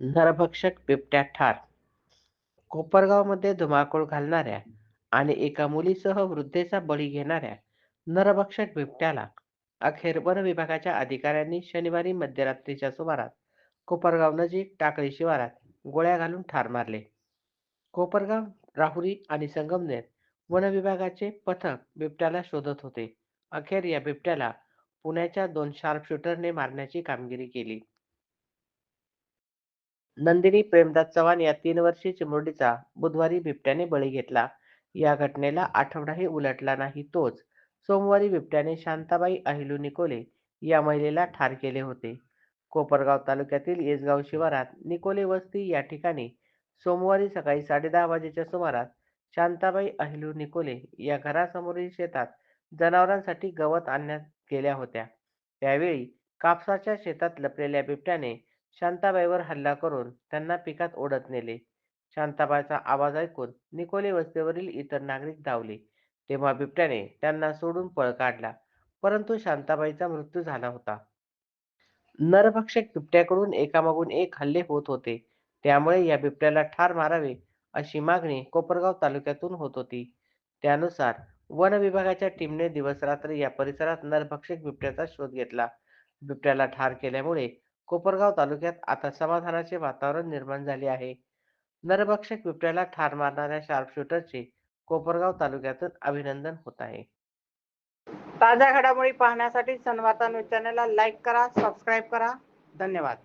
नरभक्षक बिबट्या ठार. कोपरगावमध्ये धुमाकूळ घालणाऱ्या आणि एका मुलीसह वृद्धेचा बळी घेणाऱ्या नरभक्षक बिबट्याला अखेर वन विभागाच्या अधिकाऱ्यांनी शनिवारी मध्यरात्रीच्या सुमारास कोपरगाव नजीक टाकळी शिवारात गोळ्या घालून ठार मारले. कोपरगाव राहुरी आणि संगमनेर वन विभागाचे पथक बिबट्याला शोधत होते. अखेर या बिबट्याला पुण्याच्या दोन शार्पशूटरने मारण्याची कामगिरी केली. नंदिनी प्रेमदास चव्हाण या तीन वर्षीय चिमुरडीचा बुधवारी बिबट्याने बळी घेतला. या घटनेला आठवडाही उलटला नाही तोच. सोमवारी बिबट्याने शांताबाई अहिलू निकोले या महिलेला ठार केले होते. कोपरगाव तालुक्यातील येसगाव शिवारात निकोले वस्ती या ठिकाणी सोमवारी सकाळी साडेदहा वाजेच्या सुमारास शांताबाई अहिलू निकोले या घरासमोरील शेतात जनावरांसाठी गवत आणण्यात गेल्या होत्या. त्यावेळी कापसाच्या शेतात लपलेल्या बिबट्याने शांताबाईवर हल्ला करून त्यांना पिकात ओढत नेले. शांताबाईचा आवाज ऐकून निकोले वस्तीवरील इतर नागरिक धावले. तेव्हा बिबट्याने त्यांना सोडून पळ काढला परंतु शांताबाईचा मृत्यू झाला होता. नरभक्षक बिबट्याकडून एकामागून एक हल्ले होत होते. त्यामुळे या बिबट्याला ठार मारावे अशी मागणी कोपरगाव तालुक्यातून होत होती. त्यानुसार वन विभागाच्या टीमने दिवसरात्र या परिसरात नरभक्षक बिबट्याचा शोध घेतला. बिबट्याला ठार केल्यामुळे कोपरगाव तालुक्यात आता समाधानाचे वातावरण निर्माण झाले आहे. नरभक्षक बिबट्याला ठार मारणाऱ्या शार्पशूटरचे कोपरगाव तालुक्यातून अभिनंदन होत आहे. ताज्या घडामोडी पाहण्यासाठी सनवार्ता न्यूज चॅनलला लाईक करा सबस्क्राईब करा. धन्यवाद.